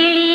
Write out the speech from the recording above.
கிளி